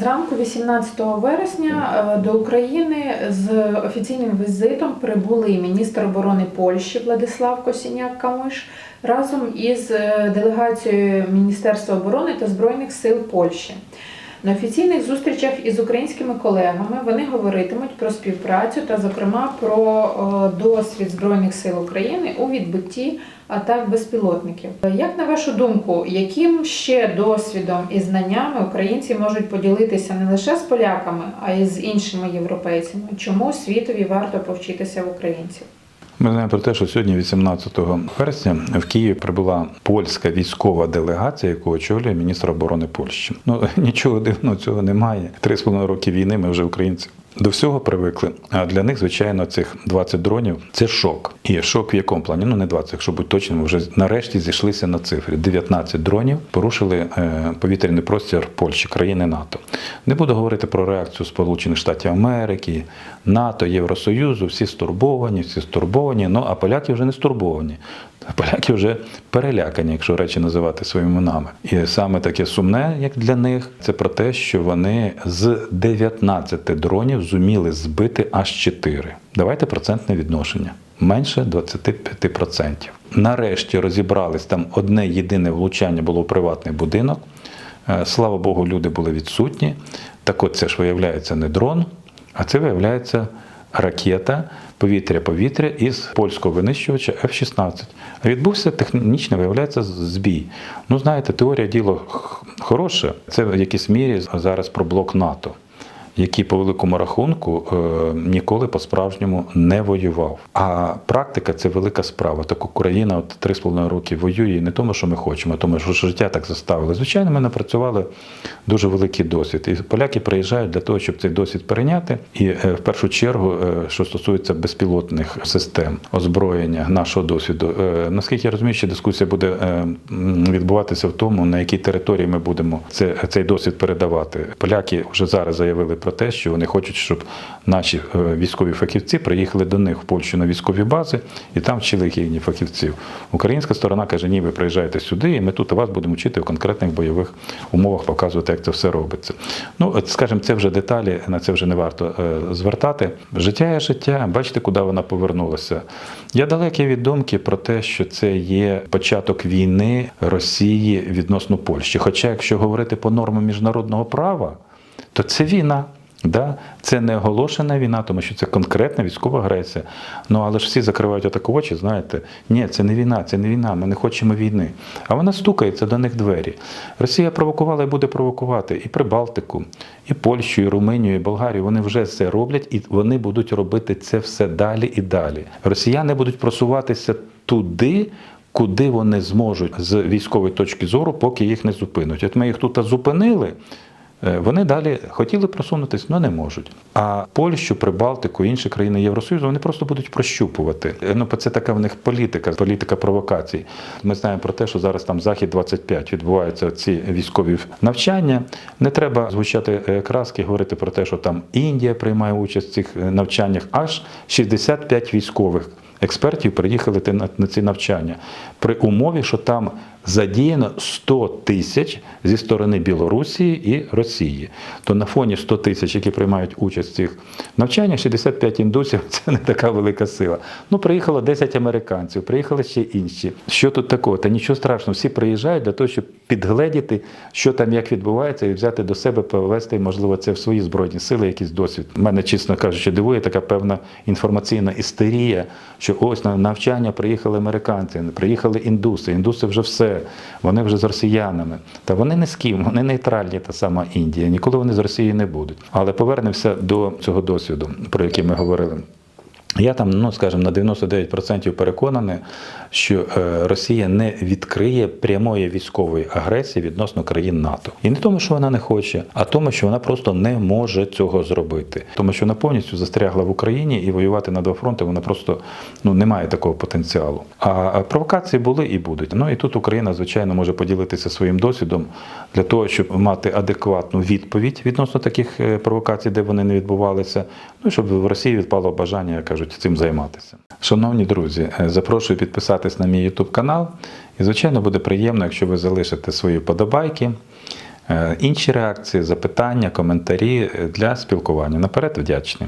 Зранку 18 вересня е, до України з офіційним візитом прибули міністр оборони Польщі Владислав Косіняк-Камиш разом із е, делегацією Міністерства оборони та Збройних сил Польщі. На офіційних зустрічах із українськими колегами вони говоритимуть про співпрацю та, зокрема, про досвід Збройних сил України у відбитті атак безпілотників. Як на вашу думку, яким ще досвідом і знаннями українці можуть поділитися не лише з поляками, а й з іншими європейцями? Чому світові варто повчитися в українців? Ми знаємо про те, що сьогодні, 18 вересня, в Києві прибула польська військова делегація, яку очолює міністр оборони Польщі. Ну нічого дивного цього немає. Три з половиною роки війни ми вже українці. До всього привикли. А для них, звичайно, цих 20 дронів це шок. І шок в якому плані? Ну не 20, якщо бути точним, вже нарешті зійшлися на цифрі. 19 дронів порушили е, повітряний простір Польщі, країни НАТО. Не буду говорити про реакцію Сполучених Штатів Америки, НАТО, Євросоюзу. Всі стурбовані, всі стурбовані. Ну а поляки вже не стурбовані. Поляки вже перелякані, якщо речі називати своїми іменами. І саме таке сумне, як для них, це про те, що вони з 19 дронів зуміли збити аж 4. Давайте процентне відношення. Менше 25%. Нарешті розібрались там одне єдине влучання було в приватний будинок. Е, Слава Богу, люди були відсутні. Так от це ж виявляється не дрон, а це виявляється ракета повітря-повітря із польського винищувача F-16. Відбувся технічно, виявляється, збій. Ну, знаєте, теорія діло хороше. Це в якійсь мірі зараз про блок НАТО, який по великому рахунку е, ніколи по-справжньому не воював. А практика це велика справа. Так Україна от три з половиною роки воює не тому, що ми хочемо, а тому, що життя так заставило. Звичайно, ми напрацювали дуже великий досвід. І поляки приїжджають для того, щоб цей досвід перейняти. І е, в першу чергу, е, що стосується безпілотних систем озброєння нашого досвіду, наскільки я розумію, що дискусія буде відбуватися в тому, на якій території ми будемо це, цей досвід передавати. Поляки вже зараз заявили про те, що вони хочуть, щоб наші е, військові фахівці приїхали до них в Польщу на військові бази і там вчили їхніх фахівців. Українська сторона каже: ні, ви приїжджаєте сюди, і ми тут вас будемо вчити в конкретних бойових умовах, показувати, як це все робиться. Ну, от, скажімо, це вже деталі, на це вже не варто е, звертати. Життя є життя, бачите, куди вона повернулася. Я далекий від думки про те, що це є початок війни Росії відносно Польщі. Хоча, якщо говорити по нормам міжнародного права, то це війна. Да? Це не оголошена війна, тому що це конкретна військова агресія. Ну але ж всі закривають отаку очі, знаєте, ні, це не війна, це не війна, ми не хочемо війни. А вона стукається до них двері. Росія провокувала і буде провокувати і Прибалтику, і Польщу, і Румунію, і Болгарію. Вони вже це роблять, і вони будуть робити це все далі і далі. Росіяни будуть просуватися туди. Куди вони зможуть з військової точки зору, поки їх не зупинуть. От ми їх тут зупинили, Вони далі хотіли просунутися, але не можуть. А Польщу, Прибалтику, інші країни Євросоюзу вони просто будуть прощупувати. Е, Ну, це така в них політика, політика провокацій. Ми знаємо про те, що зараз там Захід 25 відбуваються ці військові навчання. Не треба звучати е, краски, говорити про те, що там Індія приймає участь в цих е, навчаннях. Аж 65 військових експертів приїхали на ці навчання при умові, що там задіяно 100 тисяч зі сторони Білорусі і Росії. То на фоні 100 тисяч, які приймають участь в цих навчаннях, 65 індусів це не така велика сила. Ну, приїхало 10 американців, приїхали ще інші. Що тут такого? Та нічого страшного, всі приїжджають для того, щоб підгледіти, що там як відбувається, і взяти до себе, повести, можливо, це в свої збройні сили, якийсь досвід. Мене, чесно кажучи, дивує така певна інформаційна істерія, що ось на навчання приїхали американці, приїхали індуси. Індуси вже все, вони вже з росіянами. Та вони не з ким, вони нейтральні, та сама Індія. Ніколи вони з Росії не будуть. Але повернемося до цього досвіду, про який ми говорили. Я там, ну скажімо, на 99% переконаний, що е, Росія не відкриє прямої військової агресії відносно країн НАТО. І не тому, що вона не хоче, а тому, що вона просто не може цього зробити. Тому що вона повністю застрягла в Україні і воювати на два фронти вона просто ну не має такого потенціалу. А а провокації були і будуть. Ну і тут Україна, звичайно, може поділитися своїм досвідом для того, щоб мати адекватну відповідь відносно таких е, провокацій, де вони не відбувалися. Ну щоб в Росії відпало бажання, як кажуть, цим займатися. Шановні друзі, е, запрошую підписатись на мій YouTube канал. І, звичайно, буде приємно, якщо ви залишите свої подобайки. Е, Інші реакції, запитання, коментарі е, для спілкування. Наперед вдячні.